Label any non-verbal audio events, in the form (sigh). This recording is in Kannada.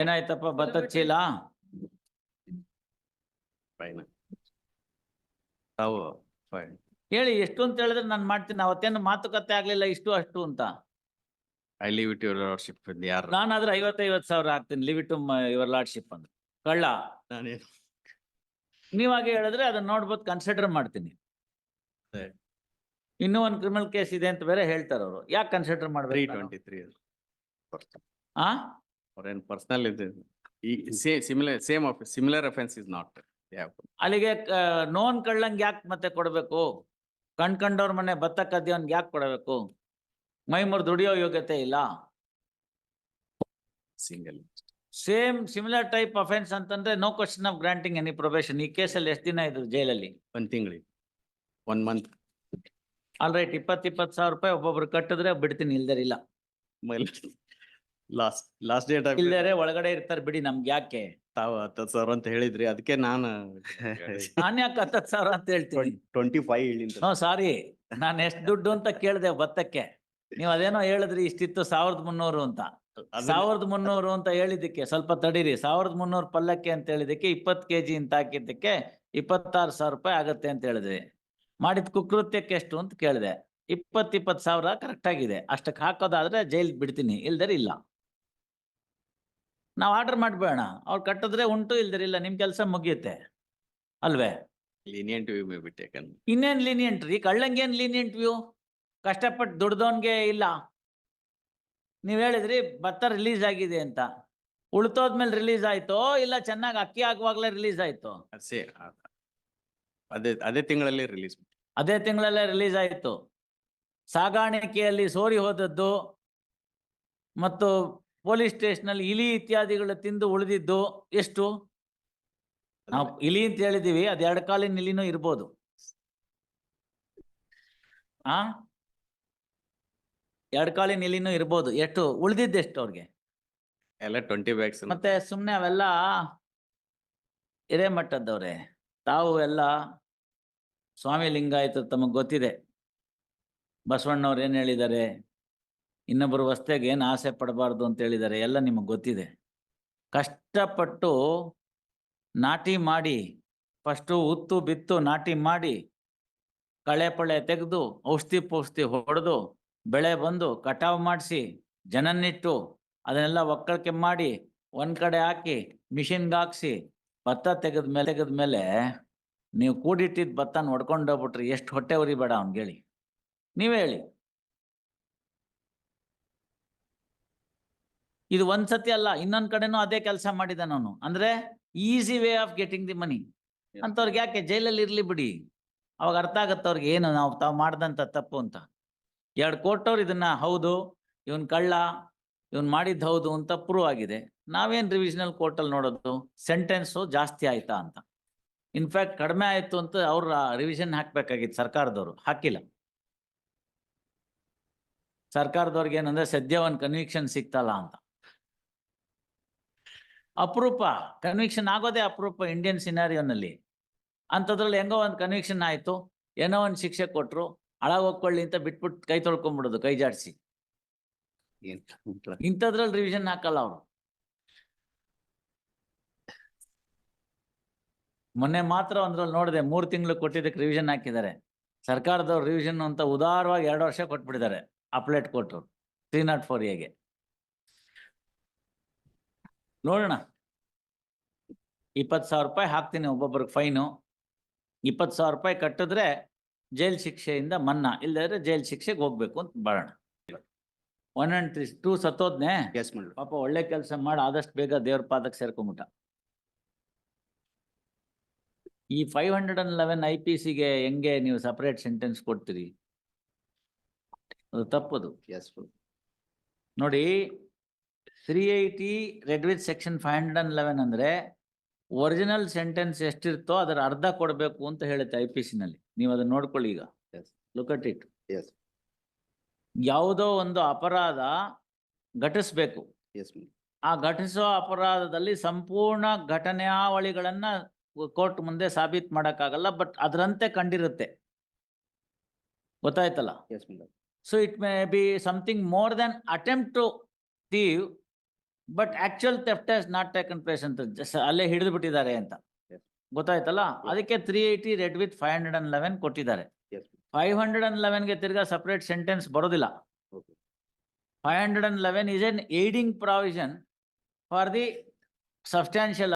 ಏನಾಯ್ತಪ್ಪ ಭತ್ತದ ಚೀಲ? ಫೈನ್ ತಾವು ಫೈನ್ ಹೇಳಿ ಎಷ್ಟು ಅಂತ ಹೇಳಿದ್ರೆ ನಾನು ಮಾಡ್ತೀನಿ. ಅವತ್ತೇನು ಮಾತುಕತೆ ಆಗ್ಲಿಲ್ಲ ಇಷ್ಟು ಅಷ್ಟು ಅಂತ. I leave it your lordship ಯಾರು ನಾನಾದ್ರೆ ಐವತ್ತೈವತ್ ಸಾವಿರ ಹಾಕ್ತೀನಿ. ಲಿವ್ ಇಟ್ ಯುವರ್ ಲಾರ್ಡ್ಶಿಪ್ ಅಂತ. ಕಳ್ಳ ನಾನೇನು? ನೀವಾಗೆ ಹೇಳಿದ್ರೆ ಅದನ್ನ ನೋಡ್ಬೋದು ಕನ್ಸಿಡರ್ ಮಾಡ್ತೀನಿ. ಸರಿ. ಇನ್ನೂ ಒಂದು ಕ್ರಿಮಿನಲ್ ಕೇಸ್ ಇದೆ ಅಂತ ಬೇರೆ ಹೇಳ್ತಾರೆ ಅವರು ಯಾಕೆ ಕನ್ಸಿಡರ್ ತ್ರೀ ಮಾಡ್ಬೇಕು ಅವ್ರೇನ್ ಪರ್ಸನಲ್ ಇದೆ ಈ say similar same similar offence is not ಅಲ್ಲಿಗೆ ನೋನ್ ಕಳ್ಳಂಗೆ ಯಾಕೆ ಮತ್ತೆ ಕೊಡಬೇಕು? ಕಣ್ ಕಂಡವ್ರ ಮನೆ ಭತ್ತ ಕದ್ಯೋನ್ಗೆ ಯಾಕೆ ಕೊಡಬೇಕು? ಮೈ ಮುರಿದು ದುಡಿಯೋ ಯೋಗ್ಯತೆ ಇಲ್ಲ. Single same similar type offence ಅಂತಂದ್ರೆ no question of granting any probation ಈ ಕೇಸಲ್ಲಿ ಎಷ್ಟು ದಿನ ಇದ್ರು ಜೈಲಲ್ಲಿ? ಒಂದ್ ತಿಂಗಳಿಗೆ. ಒನ್ ಮಂತ್ ಆಲ್ ರೈಟ್ ಇಪ್ಪತ್ತು ಸಾವಿರ ರೂಪಾಯಿ ಒಬ್ಬೊಬ್ರು ಕಟ್ಟಿದ್ರೆ ಬಿಡ್ತೀನಿ ಇಲ್ದಿರಿಲ್ಲ. ಇಲ್ಲ. ಲಾಸ್ಟ್ ಲಾಸ್ಟ್ ಡೇಟ್ ಇಲ್ದರೆ ಒಳಗಡೆ ಇರ್ತಾರೆ ಬಿಡಿ ನಮ್ಗೆ ಯಾಕೆ? ತಾವು ಹತ್ತತ್ತು ಸಾವಿರ ಅಂತ ಹೇಳಿದ್ರಿ ಅದಕ್ಕೆ ನಾನು (laughs) ನಾನ್ ಯಾಕೆ ಹತ್ತತ್ತು ಸಾವಿರ ಅಂತ ಹೇಳ್ತೀನಿ? ಟ್ವೆಂಟಿ ಫೈವ್ ಹೇಳಿಂದ ಹ್ಞೂ ಸಾರಿ. ನಾನು ಎಷ್ಟು ದುಡ್ಡು ಅಂತ ಕೇಳ್ದೆ ಭತ್ತಕ್ಕೆ. ನೀವು ಅದೇನೋ ಹೇಳಿದ್ರಿ ಇಷ್ಟಿತ್ತು ಸಾವಿರದ ಮುನ್ನೂರು ಅಂತ. ಸಾವಿರದ ಮುನ್ನೂರು ಅಂತ ಹೇಳಿದ್ದಕ್ಕೆ ಸ್ವಲ್ಪ ತಡೀರಿ. ಸಾವಿರದ ಮುನ್ನೂರು ಪಲ್ಲಕ್ಕೆ ಅಂತ ಹೇಳಿದಕ್ಕೆ ಇಪ್ಪತ್ತು ಕೆಜಿ ಅಂತ ಹಾಕಿದ್ದಕ್ಕೆ ಇಪ್ಪತ್ತಾರು ಸಾವಿರ ರೂಪಾಯಿ ಆಗತ್ತೆ ಅಂತ ಹೇಳಿದ್ರಿ. ಮಾಡಿದ ಕುಕೃತ್ಯಕ್ಕೆ ಎಷ್ಟು ಅಂತ ಕೇಳಿದೆ. ಇಪ್ಪತ್ತಿಪ್ಪತ್ತು ಸಾವಿರ ಕರೆಕ್ಟ್ ಆಗಿದೆ. ಅಷ್ಟಕ್ಕೆ ಹಾಕೋದಾದ್ರೆ ಜೈಲ್ ಬಿಡ್ತೀನಿ. ಇಲ್ದರೆ ಇಲ್ಲ. ನಾವು ಆರ್ಡರ್ ಮಾಡ್ಬೇಡ ಅವ್ರು ಕಟ್ಟಿದ್ರೆ ಉಂಟು ಇಲ್ದಿರ ಇಲ್ಲ ನಿಮ್ ಕೆಲಸ ಮುಗಿಯುತ್ತೆ. ಅಲ್ವೇ? Lenient view may be taken ಇನ್ನೇನ್ ಲೀನಿಯಂಟ್ ರೀ? ಕಳ್ಳಂಗೇನ್ ಲೀನಿಯಂಟ್ ವ್ಯೂ ಕಷ್ಟಪಟ್ಟು ದುಡ್ದವನ್ಗೆ ಇಲ್ಲ. ನೀವ್ ಹೇಳಿದ್ರಿ ಭತ್ತ ರಿಲೀಸ್ ಆಗಿದೆ ಅಂತ. ಉಳ್ತೋದ್ಮೇಲೆ ರಿಲೀಸ್ ಆಯ್ತೋ ಇಲ್ಲ ಚೆನ್ನಾಗಿ ಅಕ್ಕಿ ಆಗುವಾಗ್ಲೇ ರಿಲೀಸ್ ಆಯ್ತು? ಸೇ ಅದೇ ಅದೇ ತಿಂಗಳಲ್ಲಿ ರಿಲೀಸ್ ಅದೇ ತಿಂಗಳಲ್ಲೇ ರಿಲೀಸ್ ಆಯ್ತು. ಸಾಗಾಣಿಕೆಯಲ್ಲಿ ಸೋರಿ ಹೋದದ್ದು ಮತ್ತು ಪೊಲೀಸ್ ಸ್ಟೇಷನಲ್ಲಿ ಇಲಿ ಇತ್ಯಾದಿಗಳು ತಿಂದು ಉಳಿದಿದ್ದು ಎಷ್ಟು? ನಾವು ಇಲಿ ಅಂತ ಹೇಳಿದೀವಿ ಅದ್ ಎರಡು ಕಾಲಿನ ಇಲಿನೂ ಇರ್ಬೋದು. ಆ? ಎರಡು ಕಾಲಿನ ಇಲಿನೂ ಇರ್ಬೋದು. ಎಷ್ಟು? ಉಳಿದಿದ್ದು ಎಷ್ಟು ಅವ್ರಿಗೆ? ಎಲ್ಲ ಟ್ವೆಂಟಿ ಬ್ಯಾಗ್ಸ್ ಮತ್ತೆ ಸುಮ್ನೆ ಅವೆಲ್ಲ ಹಿರೇಮಠದವ್ರೆ ತಾವು ಎಲ್ಲ ಸ್ವಾಮಿ ಲಿಂಗಾಯತ ತಮಗ್ ಗೊತ್ತಿದೆ. ಬಸವಣ್ಣವ್ರು ಏನ್ ಹೇಳಿದ್ದಾರೆ? ಇನ್ನೊಬ್ಬರು ವಸ್ತೆಗೆ ಏನು ಆಸೆ ಪಡಬಾರ್ದು ಅಂತ ಹೇಳಿದ್ದಾರೆ ಎಲ್ಲ ನಿಮಗೆ ಗೊತ್ತಿದೆ. ಕಷ್ಟಪಟ್ಟು ನಾಟಿ ಮಾಡಿ, ಫಸ್ಟು ಉತ್ತು ಬಿತ್ತು ನಾಟಿ ಮಾಡಿ, ಕಳೆ ಪಳೆ ತೆಗೆದು, ಔಷಧಿ ಪೌಷ್ಠಿ ಹೊಡೆದು, ಬೆಳೆ ಬಂದು, ಕಟಾವು ಮಾಡಿಸಿ, ಜನನ್ನಿಟ್ಟು, ಅದನ್ನೆಲ್ಲ ಒಕ್ಕಳಿಕೆ ಮಾಡಿ, ಒಂದು ಕಡೆ ಹಾಕಿ, ಮಿಷಿನ್ಗೆ ಹಾಕ್ಸಿ, ಭತ್ತ ತೆಗೆದ ಮೇಲೆ ತೆಗೆದ ಮೇಲೆ, ನೀವು ಕೂಡಿಟ್ಟಿದ್ದ ಭತ್ತನ ಹೊಡ್ಕೊಂಡು ಹೋಗ್ಬಿಟ್ರಿ ಎಷ್ಟು ಹೊಟ್ಟೆ ಉರಿಬೇಡ ಅವ್ನಿಗೆ ಹೇಳಿ ನೀವೇ ಹೇಳಿ. ಇದು ಒಂದ್ಸತಿ ಅಲ್ಲ ಇನ್ನೊಂದ್ ಕಡೆನೂ ಅದೇ ಕೆಲಸ ಮಾಡಿದ ನಾನು. ಅಂದ್ರೆ easy way of getting the money ಅಂತವ್ರಿಗೆ ಯಾಕೆ ಜೈಲಲ್ಲಿ ಇರ್ಲಿ ಬಿಡಿ. ಅವಾಗ ಅರ್ಥ ಆಗತ್ತೆ ಅವ್ರಿಗೆ ಏನು ನಾವು ತಾವು ಮಾಡ್ದಂತ ತಪ್ಪು ಅಂತ. ಎರಡು ಕೋಟವ್ರು ಇದನ್ನ ಹೌದು ಇವನ್ ಕಳ್ಳ ಇವನ್ ಮಾಡಿದ್ದು ಹೌದು ಅಂತ ಪ್ರೂವ್ ಆಗಿದೆ. ನಾವೇನ್ ರಿವಿಷನಲ್ ಕೋರ್ಟಲ್ಲಿ ನೋಡೋದು? ಸೆಂಟೆನ್ಸು ಜಾಸ್ತಿ ಆಯ್ತಾ ಅಂತ. ಇನ್ಫ್ಯಾಕ್ಟ್ ಕಡಿಮೆ ಆಯ್ತು ಅಂತ ಅವ್ರ ರಿವಿಷನ್ ಹಾಕ್ಬೇಕಾಗಿತ್ತು ಸರ್ಕಾರದವರು. ಹಾಕಿಲ್ಲ. ಸರ್ಕಾರದವ್ರಿಗೆ ಏನಂದ್ರೆ ಸದ್ಯ ಒಂದು ಕನ್ವಿಕ್ಷನ್ ಸಿಕ್ತಲ್ಲ ಅಂತ. ಅಪರೂಪ ಕನ್ವಿಕ್ಷನ್ ಆಗೋದೇ ಅಪರೂಪ ಇಂಡಿಯನ್ ಸಿನಾರಿಯೋನಲ್ಲಿ ಅಂಥದ್ರಲ್ಲಿ ಹೆಂಗೋ ಒಂದು ಕನ್ವಿಕ್ಷನ್ ಆಯ್ತು ಏನೋ ಒಂದು ಶಿಕ್ಷೆ ಕೊಟ್ರು ಹಾಳಾಗ್ ಹೋಗ್ಕೊಳ್ಳಿ ಅಂತ ಬಿಟ್ಬಿಟ್ಟು ಕೈ ತೊಳ್ಕೊಂಬಿಡೋದು ಕೈ ಜಾಡಿಸಿ. ಇಂಥದ್ರಲ್ಲಿ ರಿವಿಷನ್ ಹಾಕಲ್ಲ ಅವರು. ಮೊನ್ನೆ ಮಾತ್ರ ಒಂದ್ರಲ್ಲಿ ನೋಡಿದೆ ಮೂರ್ ತಿಂಗಳು ಕೊಟ್ಟಿದ್ದಕ್ಕೆ ರಿವಿಷನ್ ಹಾಕಿದ್ದಾರೆ. ಸರ್ಕಾರದವ್ರು ರಿವಿಷನ್ ಅಂತ ಉದಾರವಾಗಿ ಎರಡು ವರ್ಷ ಕೊಟ್ಬಿಟ್ಟಿದ್ದಾರೆ ಅಪ್ಲೇಟ್ ಕೊಟ್ಟರು ತ್ರೀ ನಾಟ್ ಫೋರ್ ಎಗೆ ನೋಡೋಣ. ಇಪ್ಪತ್ತು ಸಾವಿರ ರೂಪಾಯಿ ಹಾಕ್ತೀನಿ ಒಬ್ಬೊಬ್ರಿಗೆ ಫೈನು. ಇಪ್ಪತ್ತು ಸಾವಿರ ರೂಪಾಯಿ ಕಟ್ಟಿದ್ರೆ ಜೈಲ್ ಶಿಕ್ಷೆಯಿಂದ ಮನ್ನಾ ಇಲ್ಲದ್ರೆ ಜೈಲ್ ಶಿಕ್ಷೆಗೆ ಹೋಗ್ಬೇಕು ಅಂತ ಬರೋಣ ಒನ್ ಆ್ಯಂಡ್ ತ್ರೀ ಟೂ ಸತ್ತೋದ್ನೆ ಎಸ್ ಪಾಪ ಒಳ್ಳೆ ಕೆಲಸ ಮಾಡಿ ಆದಷ್ಟು ಬೇಗ ದೇವ್ರ ಪಾದಕ್ಕೆ ಸೇರ್ಕೊಂಬಿಟ್ಟ. ಈ five hundred and eleven I P ಸಿಗೆ ಹೆಂಗೆ ನೀವು ಸಪರೇಟ್ ಸೆಂಟೆನ್ಸ್ ಕೊಡ್ತೀರಿ? ಅದು ತಪ್ಪದು. ನೋಡಿ three eighty read with section five hundred and eleven ಅಂದರೆ ಒರಿಜಿನಲ್ ಸೆಂಟೆನ್ಸ್ ಎಷ್ಟಿರ್ತೋ ಅದರ ಅರ್ಧ ಕೊಡಬೇಕು ಅಂತ ಹೇಳುತ್ತೆ ಐ ಪಿ ನಲ್ಲಿ. ನೀವು ಅದನ್ನ ನೋಡ್ಕೊಳ್ಳಿ ಈಗ. Look at look at it yes ಯಾವುದೋ ಒಂದು ಅಪರಾಧ ಘಟಿಸ್ಬೇಕು. ಎಸ್ ಆ ಘಟಿಸೋ ಅಪರಾಧದಲ್ಲಿ ಸಂಪೂರ್ಣ ಘಟನಾವಳಿಗಳನ್ನ ಕೋರ್ಟ್ ಮುಂದೆ ಸಾಬೀತ್ ಮಾಡೋಕ್ಕಾಗಲ್ಲ ಬಟ್ ಅದರಂತೆ ಕಂಡಿರುತ್ತೆ. ಗೊತ್ತಾಯ್ತಲ್ಲ? So it may be something more than attempt to thieve but actual theft has not taken place ಅಂತ just ಅಲ್ಲೇ ಹಿಡಿದು ಬಿಟ್ಟಿದ್ದಾರೆ ಅಂತ. ಗೊತ್ತಾಯ್ತಲ್ಲ ಅದಕ್ಕೆ three eighty read with five hundred and eleven ಕೊಟ್ಟಿದ್ದಾರೆ Yes. ಫೈವ್ ಹಂಡ್ರೆಡ್ ಅಂಡ್ ಲೆವೆನ್ಗೆ ತಿರ್ಗಾ ಸಪರೇಟ್ ಸೆಂಟೆನ್ಸ್ ಬರೋದಿಲ್ಲ Okay. Five hundred and eleven is an aiding provision for the substantial